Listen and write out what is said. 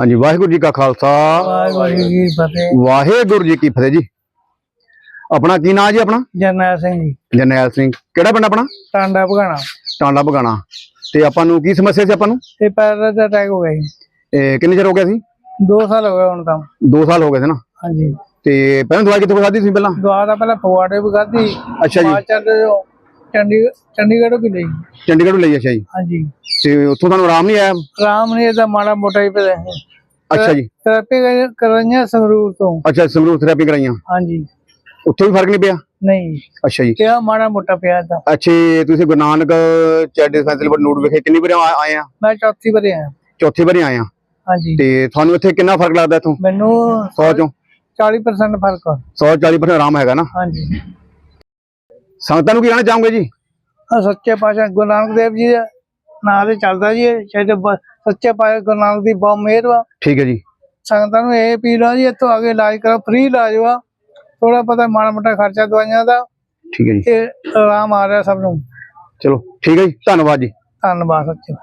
ਹਾਂਜੀ ਵਾਹਿਗੁਰੂ ਜੀ ਕਾ ਖਾਲਸਾ। ਵਾਹਿਗੁਰੂ ਜੀ ਕੀ ਫਤਿਹ। ਵਾਹਿਗੁਰੂ ਜੀ ਕੀ ਫਤਿਹ ਜੀ। ਆਪਣਾ ਕੀ ਨਾਮ ਜੀ ਆਪਣਾ? ਜਰਨੈਲ ਸਿੰਘ ਜੀ। ਜਰਨੈਲ ਸਿੰਘ। ਕਿਹੜਾ ਪਿੰਡ ਆਪਣਾ? ਟਾਂਡਾ ਭਗਾਣਾ। ਟਾਂਡਾ ਬਗਾਣਾ ਤੇ ਆਪਾਂ ਨੂੰ ਕੀ ਸਮੱਸਿਆ ਸੀ ਆਪਾਂ ਨੂੰ? ਤੇ ਪੈਰ ਦਾ ਅਟੈਕ ਹੋ ਗਿਆ ਜੀ। ਇਹ ਕਿੰਨੇ ਚਿਰ ਹੋ ਗਿਆ ਸੀ? 2 ਸਾਲ ਹੋ ਗਏ ਹੁਣ ਤਾਂ। 2 ਸਾਲ ਹੋ ਗਏ ਸੀ ਨਾ? ਹਾਂਜੀ। ਤੇ ਪਹਿਲਾਂ ਦਵਾਈ ਕਿੱਥੋਂ ਖਾਧੀ ਸੀ ਪਹਿਲਾਂ? ਦਵਾ ਦਾ ਪਹਿਲਾਂ ਫਗਵਾੜੇ ਵੀ ਖਾਧੀ। ਅੱਛਾ ਜੀ। ਹਿਮਾਚਲ ਦੇ ਜੋ ਚੰਡੀਗੜ੍ਹ ਚੰਡੀਗੜ੍ਹ ਵੀ ਲਈ। ਚੰਡੀਗੜ੍ਹ ਤੋਂ ਲਈ ਅੱਛਾ ਜੀ। ਹਾਂਜੀ। ਤੇ ਉੱਥੋਂ ਤੁਹਾਨੂੰ ਆਰਾਮ ਨਹੀਂ ਆਇਆ? ਰਾਮ ਨੇ ਇਹਦਾ ਮਾੜਾ ਮੋਟਾ ਹੀ ਹੈ ਅੱਛਾ ਜੀ। ਥੈਰੇਪੀ ਕਰਾਈਆਂ ਸੰਗਰੂਰ ਤੋਂ। ਅੱਛਾ ਸੰਗਰੂਰ ਥੈਰੇਪੀ ਕਰਾਈਆਂ। ਹਾਂਜੀ। ਉੱਥੋਂ ਵੀ ਫ਼ਰਕ ਨਹੀਂ ਪਿਆ? ਨਹੀਂ। ਅੱਛਾ ਜੀ। ਕਿਹਾ ਮਾੜਾ ਮੋਟਾ ਪਿਆ ਤਾਂ। ਅੱਛੇ ਤੁਸੀਂ ਗੁਰੂ ਨਾਨਕ ਚੈਟ ਡਿਸਪੈਂਸਰੀ ਪਰ ਨੋਟ ਵਿਖੇ ਕਿੰਨੀ ਵਾਰ ਆਏ ਆ? ਮੈਂ ਚੌਥੀ ਵਾਰੀ ਆਇਆ। ਚੌਥੀ ਵਾਰੀ ਆਏ ਆ। ਹਾਂਜੀ। ਤੇ ਤੁਹਾਨੂੰ ਇੱਥੇ ਕਿੰਨਾ ਫ਼ਰਕ ਲੱਗਦਾ ਇੱਥੋਂ? ਮੈਨੂੰ 100 ਚੋਂ? 40% ਫ਼ਰਕ ਆ। 100 40% ਆਰਾਮ ਹੈਗਾ ਨਾ? ਹਾਂਜੀ। ਸੰਗਤਾਂ ਨੂੰ ਕੀ ਕਹਿਣਾ ਚਾਹੋਗੇ ਜੀ? ਆਹ ਸੱਚੇ ਪਾਤਸ਼ਾਹ ਗੁਰੂ ਨਾਨਕ ਦੇਵ ਜੀ ਦੇ ਨਾਂ ਤੇ ਚੱਲਦਾ ਜੀ ਇਹ ਸਾਡੇ ਬ- ਸੱਚੇ ਪਾਤਸ਼ਾਹ ਗੁਰੂ ਨਾਨਕ ਦੀ ਬਹੁਤ ਮਿਹਰ ਵਾ। ਠੀਕ ਹੈ ਜੀ। ਸੰਗਤਾਂ ਨੂੰ ਇਹ ਅਪੀਲ ਆ ਜੀ ਇੱਥੋਂ ਆ ਕੇ ਇਲਾਜ ਕਰੋ ਫ੍ਰੀ ਇਲਾਜ ਵਾ। ਥੋੜਾ ਪਤਾ ਮਾੜਾ ਮੋਟਾ ਖਰਚਾ ਦਵਾਈਆਂ ਦਾ ਠੀਕ ਹੈ ਜੀ। ਤੇ ਆਰਾਮ ਆ ਰਿਹਾ ਸਭ ਨੂੰ। ਚਲੋ ਠੀਕ ਹੈ ਜੀ। ਧੰਨਵਾਦ ਜੀ। ਧੰਨਵਾਦ ਸੱਚੇ ਪਾਤਸ਼ਾਹ।